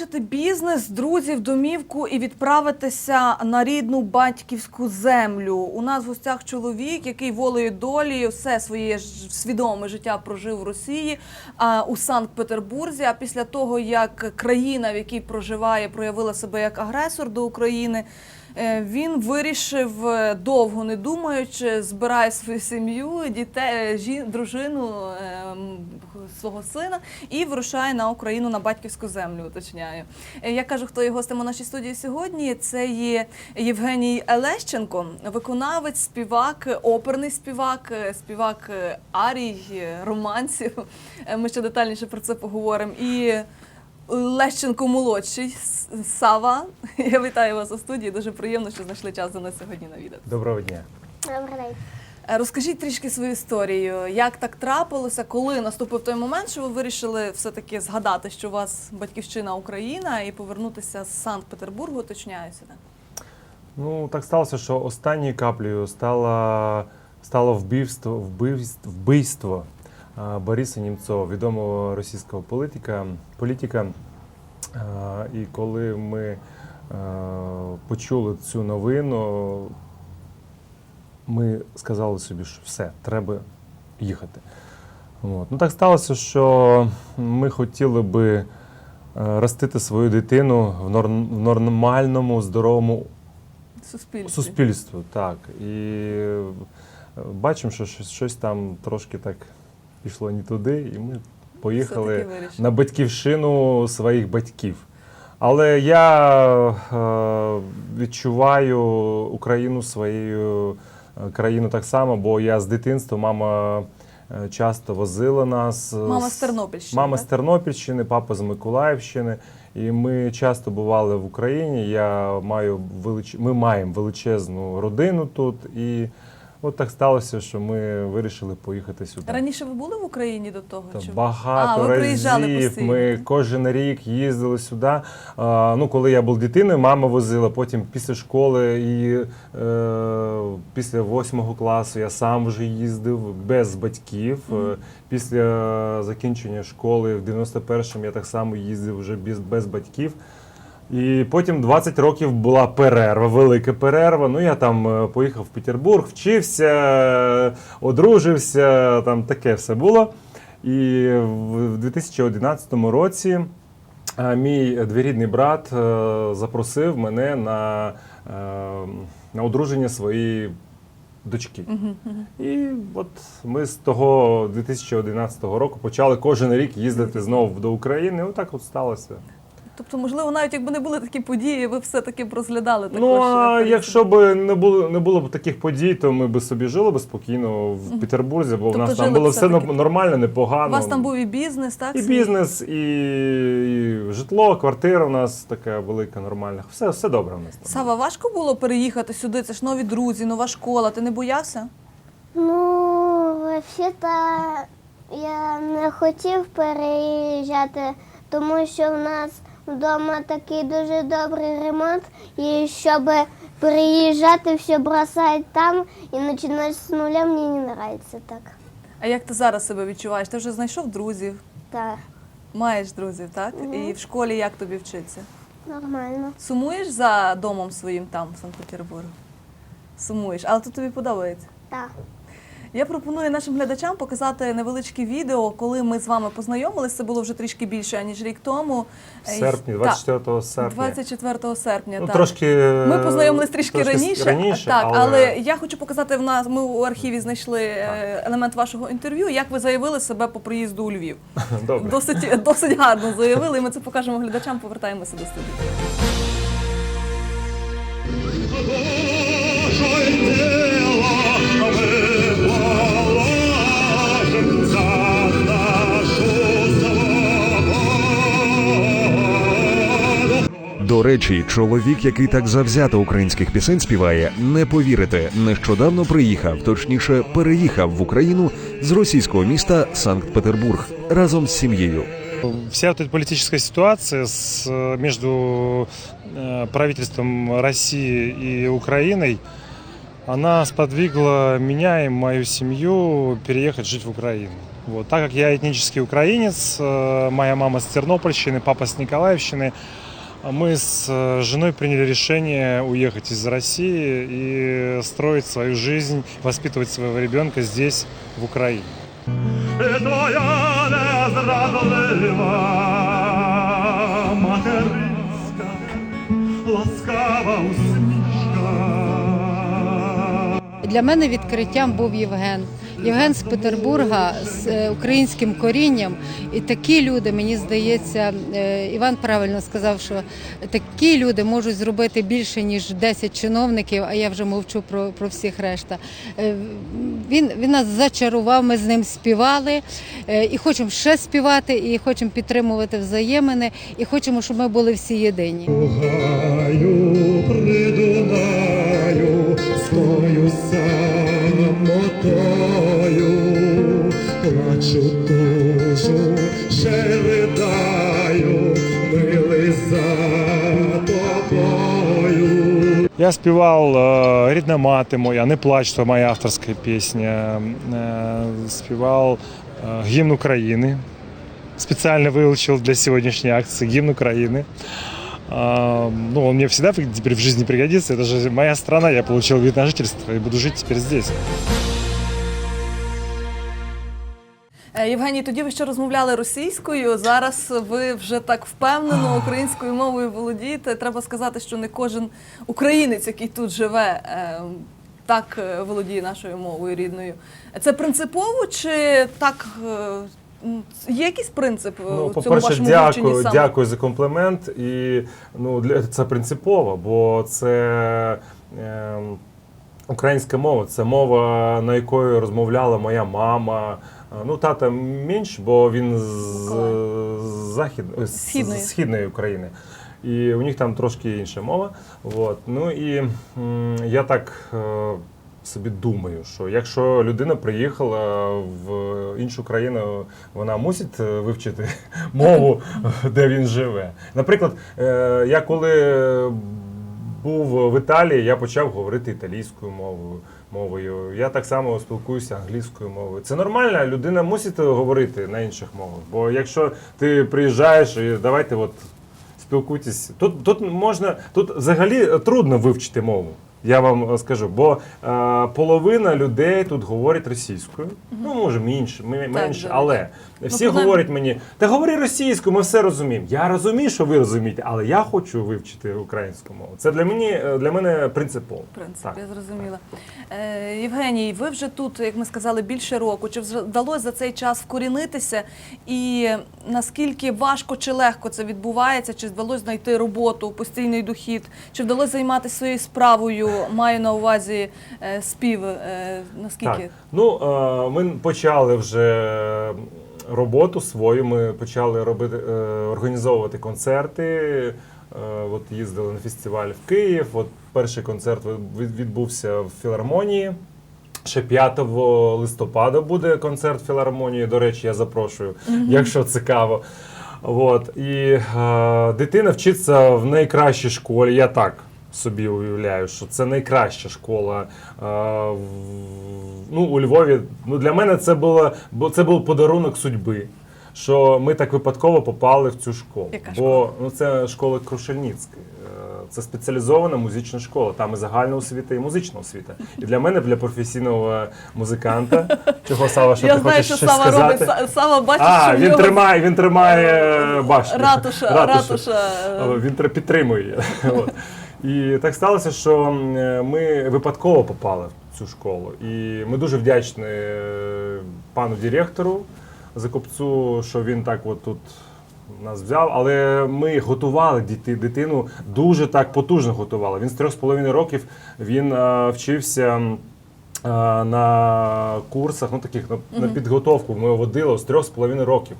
залишити бізнес, друзів, домівку і відправитися на рідну батьківську землю. У нас в гостях чоловік, який волею долі все своє свідоме життя прожив в Росії, а у Санкт-Петербурзі. А після того, як країна, в якій проживає, проявила себе як агресор до України. е, Він вирішив е, довго не думаючи, збирає свою сім'ю, дітей, жін, дружину ем, свого сина і вирушає на Україну на батьківську землю. Уточняю. Е, Я кажу, хто є гостем у нашій студії сьогодні. Це є Євгеній Елещенко, виконавець, співак, оперний співак, е, співак е, арій, романсів. Е, Ми ще детальніше про це поговоримо. І Лещенко молодший Сава. Я вітаю вас у студії. Дуже приємно, що знайшли час до нас сьогодні навідати. Доброго дня. Добрий день. Е, Розкажіть трішки свою історію. Як так трапилося, коли наступив той момент, що ви вирішили все-таки згадати, що у вас батьківщина Україна, і повернутися з Санкт-Петербургу, уточняю сюди. Ну так сталося, що останньою каплею стало, стало вбивство, вбивство, вбивство Бориса Німцова, відомого російського політика. політика. І коли ми почули цю новину, ми сказали собі, що все, треба їхати. От. Ну так сталося, що ми хотіли би е, ростити свою дитину в норм- в нормальному, здоровому Суспільстві. суспільству. Так. І е, бачимо, що щось, щось там трошки так пішло не туди, і ми поїхали на батьківщину своїх батьків. Але я е, відчуваю Україну своєю країною так само, бо я з дитинства мама е, часто возила нас. е, Мама з з- Тернопільщини. Мама так? з Тернопільщини, папа з Миколаївщини. І ми часто бували в Україні. Я маю велич... Ми маємо величезну родину тут. І от так сталося, що ми вирішили поїхати сюди. Раніше ви були в Україні до того? Та чи- багато А, ви разів постійно, ми кожен рік їздили сюди. А, ну, коли я був дитиною, мама возила, потім після школи і е, після восьмого класу я сам вже їздив без батьків. Е, Після закінчення школи в 91-му я так само їздив вже без, без батьків. І потім 20 років була перерва, велика перерва. Ну я там е, поїхав в Петербург, вчився, одружився, там таке все було. І в 2011 році е, мій двірідний брат е, запросив мене на, на одруження своєї дочки. І от ми з того 2011 року почали кожен рік їздити знову до України. Отак от сталося. Тобто, можливо, навіть якби не були такі події, ви все-таки б розглядали також. Ну а якщо б не було не було б таких подій, то ми б собі жили б спокійно в Петербурзі, бо в Тобто нас там було все все-таки. нормально, У вас там був і бізнес, так? і бізнес, і, і житло, квартира у нас така велика, нормальна. Все, все добре у нас там. Сава, важко було переїхати сюди? Це ж нові друзі, нова школа. Ти не боявся? Ну, взагалі-то я не хотів переїжджати, тому що в нас вдома такий дуже добрий ремонт, і щоб переїжджати, все бросати там і починати з нуля, мені не подобається так. А як ти зараз себе відчуваєш? Ти вже знайшов друзів, Так, маєш друзів, так? І в школі як тобі вчиться? нормально. Сумуєш за домом своїм там, в Санкт-Петербургу? Сумуєш, але тут тобі подобається. Так. Я пропоную нашим глядачам показати невеличке відео, коли ми з вами познайомилися. Це було вже трішки більше ніж рік тому. В Е, серпні, так, 24 серпня. 24 серпня. ну, так. трошки, Ми познайомились трішки трошки раніше, раніше так, але... але... я хочу показати в нас. Ми у архіві знайшли е, елемент вашого інтерв'ю. Як ви заявили себе по приїзду у Львів? Добре. Досить досить гарно заявили. і Ми це покажемо глядачам. Повертаємося до студії. До речі, чоловік, який так завзято українських пісень співає, не повірите, нещодавно приїхав, точніше, переїхав в Україну з російського міста Санкт-Петербург разом з сім'єю. Вся вот эта политическая ситуация с, э, между э, правительством России и Украиной, она сподвигла меня и мою семью переехать жить в Украину. Вот. Так как я этнический украинец, э, моя мама с Тернопольщины, папа с Николаевщины, мы с э, женой приняли решение уехать из России и строить свою жизнь, воспитывать своего ребенка здесь, в Украине. І твоя незрадлива материнська ласкава усмішка. Для мене відкриттям був Євген. Євген з Петербурга з е, українським корінням. І такі люди, мені здається, е, Іван правильно сказав, що такі люди можуть зробити більше, ніж 10 чиновників, а я вже мовчу про, про всіх решта. Е, Він, він нас зачарував, ми з ним співали і хочемо ще співати, і хочемо підтримувати взаємини, і хочемо, щоб ми були всі єдині. Гаю придунаю свою самотою, плачу душу, ще ридаю, милий за тобою. Я спевал э, «Рідна мати моя», «Не плач», что моя авторская песня. Э, спевал э, гимн Украины. Специально выучил для сегодняшней акции гимн Украины. А, ну, он мне всегда теперь в жизни пригодится. Это же моя страна, я получил вид на жительство и буду жить теперь здесь. Євгеній, тоді ви ще розмовляли російською. Зараз ви вже так впевнено українською мовою володієте. Треба сказати, що не кожен українець, який тут живе, е, так е, володіє нашою мовою рідною. Це принципово чи так? е, Є якийсь принцип е, Ну, у цьому по-перше, вашому дякую, саме? дякую за комплімент. І ну, для, це принципово, бо це е, українська мова, це мова, на якої розмовляла моя мама. Ну, тата менш, бо він з, з, захід, Східної. з східної України. І у них там трошки інша мова. От. Ну і я так е, собі думаю, що якщо людина приїхала в іншу країну, вона мусить е, вивчити мову, де він живе. Наприклад, е, я коли був в Італії, я почав говорити італійською мовою. Мовою. Я так само спілкуюся англійською мовою. Це нормально, людина мусить говорити на інших мовах. Бо якщо ти приїжджаєш і давайте от спілкуйтесь. Тут, тут можна, тут взагалі трудно вивчити мову. Я вам е, скажу, бо е, половина людей тут говорить російською. Ну, може, менше, менше, так. але всі принаймні- говорять мені, та говори російською, ми все розуміємо. Я розумію, що ви розумієте, але я хочу вивчити українську мову. Це для мене, для мене принципово. Принцип, Так. я зрозуміла. Е, Євгеній, ви вже тут, як ми сказали, більше року. Чи вдалося за цей час вкорінитися? І наскільки важко чи легко це відбувається? Чи вдалося знайти роботу, постійний дохід? Чи вдалося займатися своєю справою? Маю на увазі е, спів. Е, наскільки? Так. Ну, е, ми почали вже роботу свою. Ми почали робити, е, організовувати концерти. Е, От їздили на фестиваль в Київ. От перший концерт від- відбувся в філармонії. Ще 5 листопада буде концерт філармонії. До речі, я запрошую, якщо цікаво. От. І е, дитина вчиться в найкращій школі. Я так собі уявляю, що це найкраща школа. Е, ну, у Львові. Ну, для мене це було, це був подарунок судьби. Що ми так випадково попали в цю школу. Яка Бо ну, це школа Крушельницька. Е, Це спеціалізована музична школа. Там і загальна освіта, і музична освіта. І для мене, для професійного музиканта, чого Сава, що я ти знаю, хочеш що щось Сава сказати? робить. Сава бачить, А, що він нього тримає, він тримає башню. ратуша, ратуша. О, Він підтримує. От. І так сталося, що ми випадково попали в цю школу. І ми дуже вдячні е, пану директору Закопцу, що він так от тут нас взяв. Але ми готували діти, дитину дуже так потужно готували. Він з трьох з половиною років він е, вчився. е, На курсах, ну таких на, на підготовку ми водили з трьох з половиною років.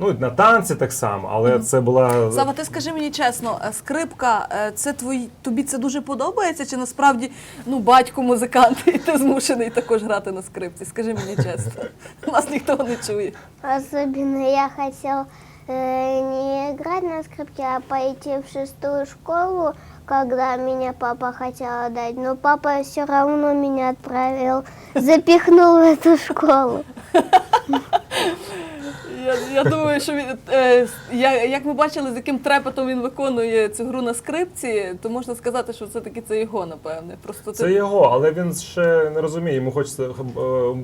Ну, на танці так само, але це була Сава, ти скажи мені чесно, е, скрипка, е, це твої тобі це дуже подобається? Чи насправді ну батько музикант, і ти змушений також грати на скрипці? Скажи мені чесно. Нас ніхто не чує. Особенно я хотел э, не играть на скрипке, а пойти в шестую школу, когда меня папа хотел отдать. Но папа все равно меня отправил, запихнул в эту школу. Я думаю, що він е, я- як ми бачили, з яким трепетом він виконує цю гру на скрипці, то можна сказати, що все таки це його, напевне. Просто Це ти- його, але він ще не розуміє. Йому хочеться, е,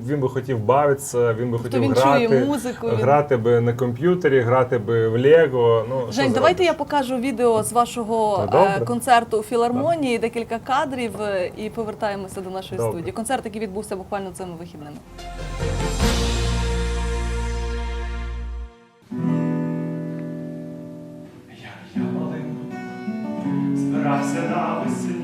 він би хотів бавитися, він би хотів він грати, чує музику, він- грати би на комп'ютері, грати би в Лего. Ну, що Жень, давайте я зробиш? покажу відео з вашого Ну, добре. е, концерту у філармонії, декілька кадрів, е, і повертаємося до нашої Добре. студії. Концерт, який відбувся буквально цими вихідними. graça dá você.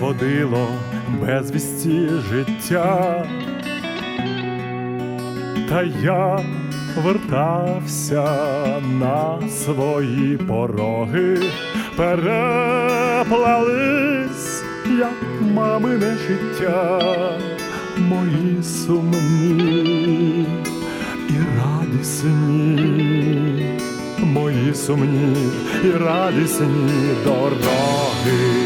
Водило без вісті життя, та я вертався на свої пороги, переплались, як мамине життя, мої сумні і радісні, мої сумні і радісні дороги.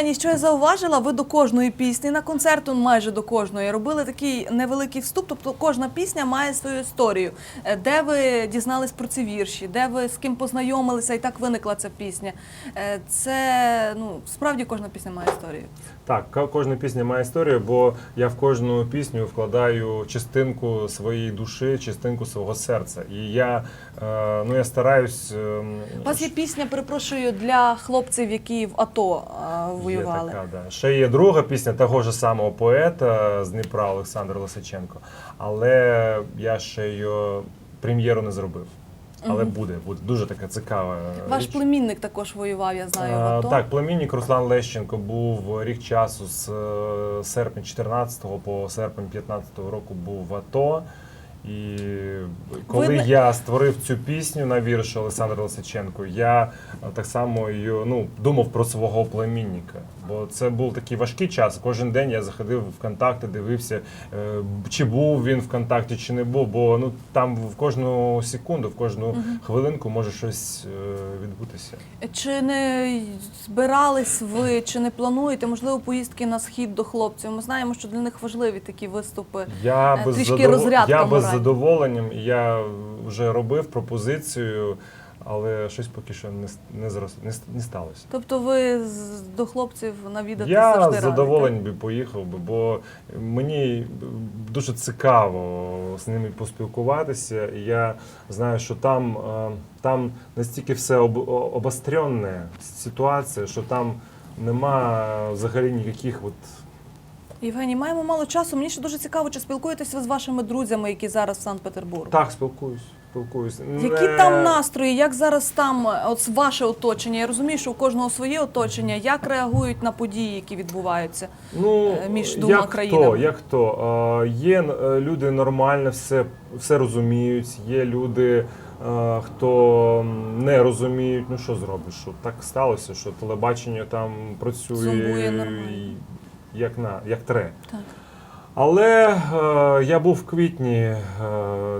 Євгеній, що я зауважила, ви до кожної пісні на концерту майже до кожної робили такий невеликий вступ. Тобто кожна пісня має свою історію. Е, Де ви дізнались про ці вірші, де ви з ким познайомилися, і так виникла ця пісня. Е, Це ну справді кожна пісня має історію. Так, кожна пісня має історію, бо я в кожну пісню вкладаю частинку своєї душі, частинку свого серця. І я, е, ну, я стараюсь. ем, У вас є пісня, перепрошую, для хлопців, які в АТО е, Є воювали. така, да. Ще є друга пісня того ж самого поета з Дніпра Олександра Лисиченко. Але я ще її прем'єру не зробив. Але буде, буде дуже така цікава. Ваш річ. племінник також воював, я знаю, в Е, АТО. Так, племінник Руслан Лещенко був рік часу з е, серпня 14 по серпень 15 року був в АТО. І коли Ви я створив цю пісню на вірш Олександра Лисиченко, я е, так само її, ну, думав про свого племінника. Бо це був такий важкий час. Кожен день я заходив в контакти, дивився, е, чи був він в контакті, чи не був. Бо ну там в кожну секунду, в кожну хвилинку може щось е, відбутися. Чи не збирались ви, чи не плануєте, можливо, поїздки на схід до хлопців? Ми знаємо, що для них важливі такі виступи. Я Е, трішки задов... розрядка я без задоволенням. Я вже робив пропозицію, але щось поки що не, не, зрос... не, не сталося. Тобто ви з- до хлопців навідати Я завжди з радите? задоволенням би поїхав би, бо мені дуже цікаво з ними поспілкуватися. І я знаю, що там, е, там настільки все об, обостренне ситуація, що там нема взагалі ніяких от Євгеній, маємо мало часу. Мені ще дуже цікаво, чи спілкуєтеся ви з вашими друзями, які зараз в Санкт-Петербургу? так спілкуюсь. спілкуюсь. Які Не- там настрої, як зараз там от ваше оточення? Я розумію, що у кожного своє оточення. Як реагують на події, які відбуваються? Ну, е, між двома як країнами. Хто, як? Е, є е, люди нормально, все, все розуміють, є люди, е, хто не розуміють. Ну що зробиш? Що так сталося, що телебачення там працює Зумбує нормально. і як, на, як тре. Так. Але е, я був в квітні е,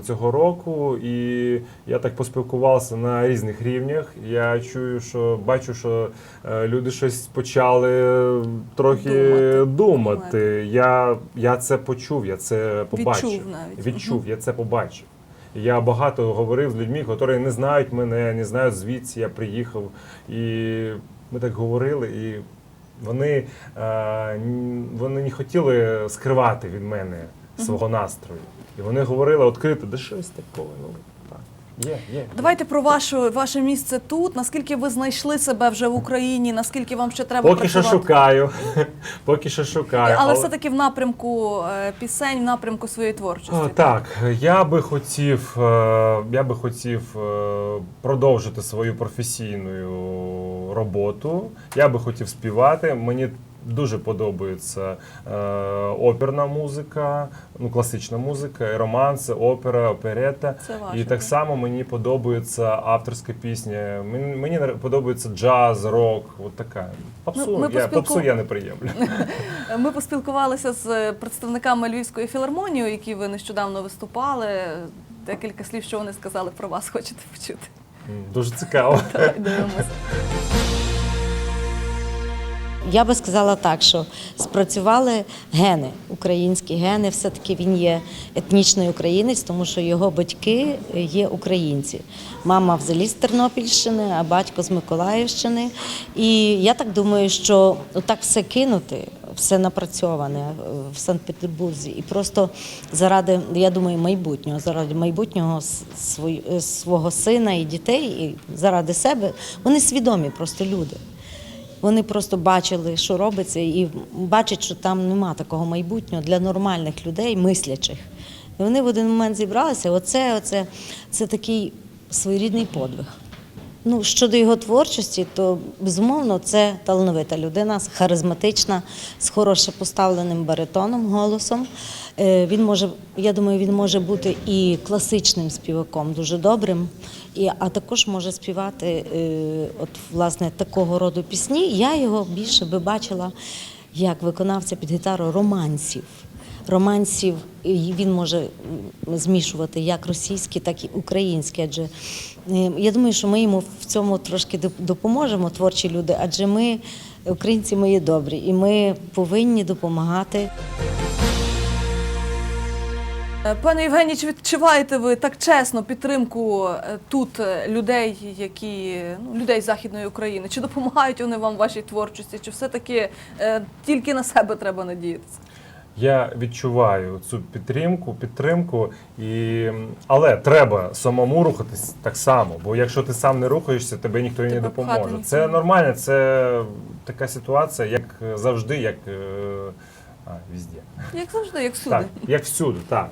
цього року, і я так поспілкувався на різних рівнях. Я чую, що бачу, що е, люди щось почали трохи Думати. думати. Я, я це почув, я це побачив. Відчув навіть. Відчув, я це побачив. Я багато говорив з людьми, які не знають мене, не знають звідси я приїхав. І ми так говорили, і вони, е, вони не хотіли скривати від мене свого настрою. І вони говорили відкрито, да щось такого. Ну, так. Є, є. Давайте про ваше, ваше місце тут. Наскільки ви знайшли себе вже в Україні? Наскільки вам ще треба Поки що шукаю. Поки що шукаю. Але все-таки в напрямку е, пісень, в напрямку своєї творчості. А, Так, я би хотів, е, я би хотів продовжити свою професійну роботу. Я би хотів співати. Мені дуже подобається е, оперна музика, ну класична музика, і романси, опера, оперета. Це ваше, І так само мені подобається авторська пісня. Мені, мені подобається джаз, рок. От така. Попсу, Ну, ми я, поспілку- попсу я не приємлю. Ми поспілкувалися з представниками Львівської філармонії, які ви нещодавно виступали. Декілька слів, що вони сказали про вас, хочете почути. М, Дуже цікаво. Давай дивимося. Я би сказала так, що спрацювали гени, українські гени. Все-таки він є етнічний українець, тому що його батьки є українці. Мама взагалі з Тернопільщини, а батько з Миколаївщини. І я так думаю, що так все кинути, все напрацьоване в Санкт-Петербурзі, і просто заради, я думаю, майбутнього, заради майбутнього свого сина і дітей, і заради себе, вони свідомі просто люди. Вони просто бачили, що робиться, і бачать, що там нема такого майбутнього для нормальних людей, мислячих. І вони в один момент зібралися. Оце, оце це такий своєрідний подвиг. Ну, щодо його творчості, то безумовно це талановита людина, харизматична, з хороше поставленим баритоном, голосом. Е, Він може, я думаю, він може бути і класичним співаком, дуже добрим, і, а також може співати е, от, власне такого роду пісні. Я його більше би бачила як виконавця під гітару романсів романсів він може змішувати як російські, так і українські. Адже е, я думаю, що ми йому в цьому трошки доп- допоможемо, творчі люди, адже ми, українці, ми є добрі, і ми повинні допомагати. Е, Пане Євгеній, чи відчуваєте ви так чесно підтримку е, тут е, людей, які ну, людей Західної України? Чи допомагають вони вам в вашій творчості? Чи все-таки е, тільки на себе треба надіятися? Я відчуваю цю підтримку, підтримку, і... але треба самому рухатись так само. Бо якщо ти сам не рухаєшся, тебе ніхто і не допоможе. Це нормально, це така ситуація, як завжди, як а, везде. Як завжди, як всюди. Так, як всюди, так.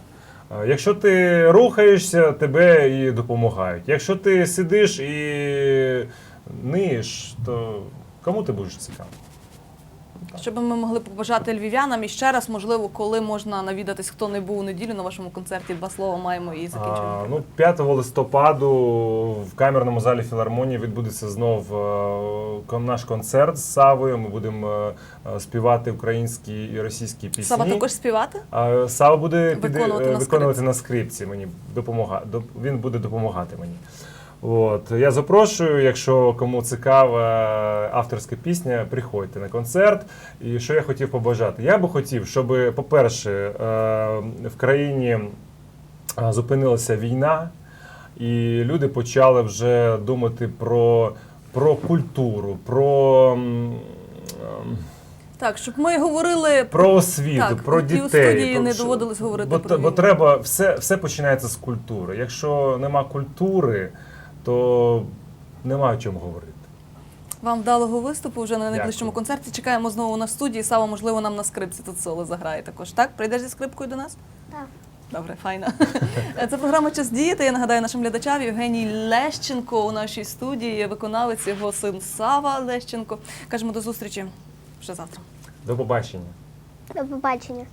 Якщо ти рухаєшся, тебе і допомагають. Якщо ти сидиш і ниєш, то кому ти будеш цікавий? Щоб ми могли побажати львів'янам і ще раз, можливо, коли можна навідатись, хто не був у неділю на вашому концерті, два слова маємо і закінчуємо. А, ну, 5 листопаду в камерному залі філармонії відбудеться знов е, наш концерт з Савою. Ми будемо е, е, співати українські і російські пісні. Сава також співати? А Сава буде під- Виконувати е, на виконувати на скрипці. Мені допомога. доп- Він буде допомагати мені. От я запрошую, якщо кому цікава авторська пісня, приходьте на концерт. І що я хотів побажати? Я би хотів, щоб, по-перше, е, в країні е, зупинилася війна, і люди почали вже думати про, про культуру, про. Так, щоб ми говорили про освіту, Так, про дітей. про не доводилось говорити бо, про бо треба все, все починається з культури. Якщо нема культури, то нема о чому говорити. вам вдалого виступу вже на найближчому Дякую. концерті. Чекаємо знову на студії. Сава, можливо, нам на скрипці тут соло заграє також. Так? Прийдеш зі скрипкою до нас? Так. Добре, файно. Це програма Час діяти. Я нагадаю нашим глядачам Євгеній Лещенко у нашій студії, виконавець його син Сава Лещенко. Кажемо до зустрічі вже завтра. До побачення. До побачення.